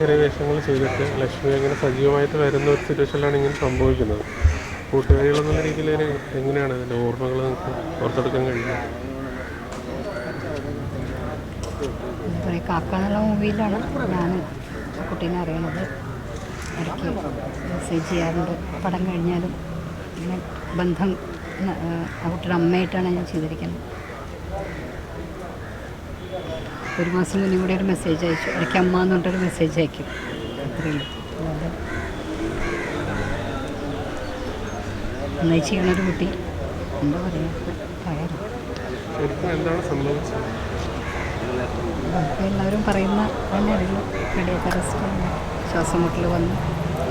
ചെറിയ വേഷങ്ങൾ ചെയ്തിട്ട് ലക്ഷ്മി അങ്ങനെ സജീവമായിട്ട് വരുന്ന ഒരു സിറ്റുവേഷനിലാണ് ഇങ്ങനെ സംഭവിക്കുന്നത്. കൂട്ടുകാരികൾ എന്നുള്ള രീതിയിൽ എങ്ങനെയാണ് അതിന്റെ ഓർമ്മകൾ നിങ്ങൾക്ക് ഓർത്തെടുക്കാൻ കഴിയുന്നത്? പറയുക മൂവിയിലാണ് ഞാൻ കുട്ടീനെ അറിയണത്. ഇടയ്ക്ക് മെസ്സേജ് ചെയ്യാറുണ്ട്. പടം കഴിഞ്ഞാലും ബന്ധം ആ കുട്ടിയുടെ അമ്മയായിട്ടാണ് ഞാൻ ചെയ്തിരിക്കുന്നത്. ഒരു മാസം മുന്നേ കൂടെ ഒരു മെസ്സേജ് അയച്ചു. എനിക്ക് അമ്മ എന്ന് പറഞ്ഞിട്ടൊരു മെസ്സേജ് അയക്കും. അത്രയുള്ളൂ നന്നായി കുട്ടി. എന്താ പറയുക പറയാറ് എല്ലാവരും പറയുന്ന തന്നെ അറിയുള്ളൂ കടിയൊക്കെ അറസ്റ്റ് ശ്വാസം മുട്ടൽ വന്ന്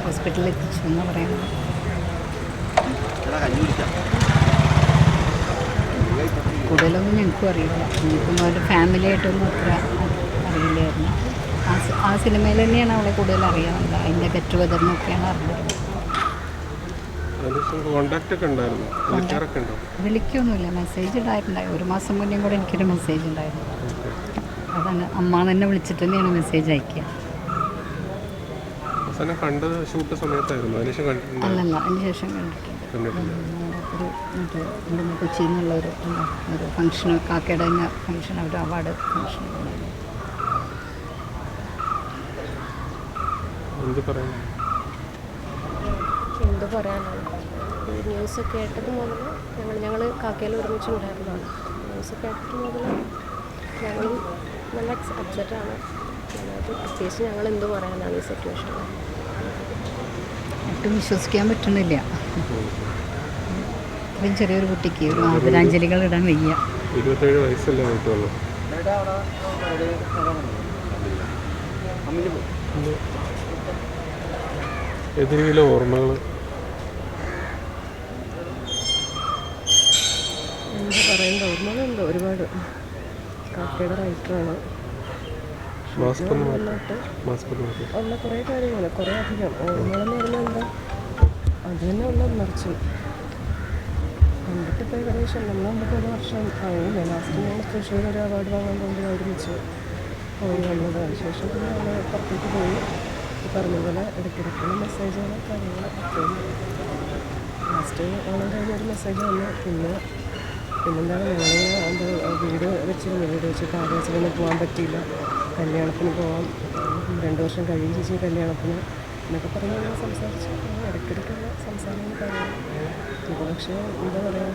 ഹോസ്പിറ്റലിൽ എത്തിച്ചു എന്ന് പറയുന്നത് കൂടുതലൊന്നും ഞങ്ങൾക്കും അറിയില്ല. ഇനിയിപ്പം അവരുടെ ഫാമിലി ആയിട്ടൊന്നും അത്ര അറിയില്ലായിരുന്നു. ആ ആ സിനിമയിൽ തന്നെയാണ് അവളെ കൂടുതൽ അറിയാവുന്നത് അതിന്റെ ഗെറ്റ് വെതറിനൊക്കെയാണ് അറിഞ്ഞത്. വിളിക്കൊന്നുമില്ല. മെസ്സേജ് ഉണ്ടായിട്ടുണ്ടായി. ഒരു മാസം മുന്നേ കൂടെ എനിക്കൊരു മെസ്സേജ് ഉണ്ടായിരുന്നു. അതാണ് അമ്മ തന്നെ വിളിച്ചിട്ട് തന്നെയാണ് മെസ്സേജ് അയക്കുക. അവസാനം കണ്ടത് ഷൂട്ട് സമയത്തായിരുന്നു. അതിനുശേഷം കണ്ടിട്ടുണ്ടോ അല്ലല്ല അതിന് ശേഷം കണ്ടിട്ടുണ്ട്. ഒരു മറ്റേ ഇവിടുന്ന് കൊച്ചിയിൽ നിന്നുള്ള ഒരു ഫംഗ്ഷൻ കാക്കയുടെ തന്നെ ഫംഗ്ഷൻ ഒരു അവാർഡ് ഫംഗ്ഷൻ എന്ത് പറയുന്നു എന്ത് പറയാനാണ്? ഈ ന്യൂസ് കേട്ടത് മുതൽ ഞങ്ങൾ ഞങ്ങൾ കാക്കയിൽ ഒരുമിച്ചുണ്ടായിരുന്നതാണ് ന്യൂസ് കേട്ടത് മുതൽ ഞങ്ങൾ നല്ല അപ്സെറ്റാണ് അതായത് പ്രത്യേകിച്ച് ഞങ്ങൾ എന്ത് പറയാനാണ് ഈ സിറ്റുവേഷനിൽ ഒട്ടും വിശ്വസിക്കാൻ പറ്റുന്നില്ല. ഇത്രയും ചെറിയൊരു കുട്ടിക്ക് ഒരു ആദരാഞ്ജലികൾ ഇടാൻ വയ്യ. ഇരുപത്തേഴ് വയസ്സല്ലേ ആയിട്ടുള്ളൂ. ഏതെങ്കിലും ഓർമ്മകൾ എന്താ പറയേണ്ട ഓർമ്മകളുണ്ട് ഒരുപാട്. കാക്കയുടെ റൈറ്ററാണ് ഉള്ള കുറേ കാര്യങ്ങൾ കുറേ അധികം. ഓർമ്മകളെന്ന് പറഞ്ഞാൽ എന്താ? അത് തന്നെ ഉള്ള നിറച്ചു കണ്ടിട്ട് ഇപ്പോൾ ഏകദേശം നമ്മൾ നമുക്ക് ഒരു വർഷം ആയില്ലേ ലാസ്റ്റ് ഞങ്ങൾ തൃശ്ശൂർ ഒരു അവാർഡ് വാങ്ങാൻ കൊണ്ട് ഒരുമിച്ച് പോയി വന്നത്. അതിനുശേഷം പിന്നെ നമ്മൾ പുറത്തേക്ക് പോയി. പറഞ്ഞ പോലെ ഇടയ്ക്കിടയ്ക്കുള്ള മെസ്സേജുകൾ കാര്യങ്ങൾ ലാസ്റ്റ് ഓണം കഴിഞ്ഞ ഒരു മെസ്സേജ് വന്നു. പിന്നെ പിന്നെന്താണ് ഞങ്ങൾ അത് വീട് വെച്ചിരുന്നു. വീട് വെച്ചിട്ട് കാര്യം പോകാൻ പറ്റിയില്ല. കല്യാണത്തിന് പോകാം രണ്ട് വർഷം കഴിയും ചേച്ചി കല്യാണത്തിന്. എന്നൊക്കെ പറഞ്ഞ് ഞങ്ങൾ സംസാരിച്ചു ഇടയ്ക്കിടയ്ക്കുള്ള സംസാരങ്ങൾ കാര്യങ്ങൾ. പക്ഷേ എന്താ പറയുക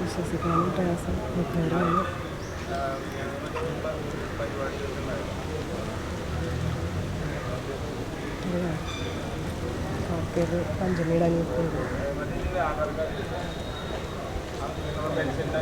വിശ്വസിക്കാനും പ്രയാസം. കാക്കയത് പഞ്ചമിയുടെ അനിയത്തിയത് പെൻഷന്റെ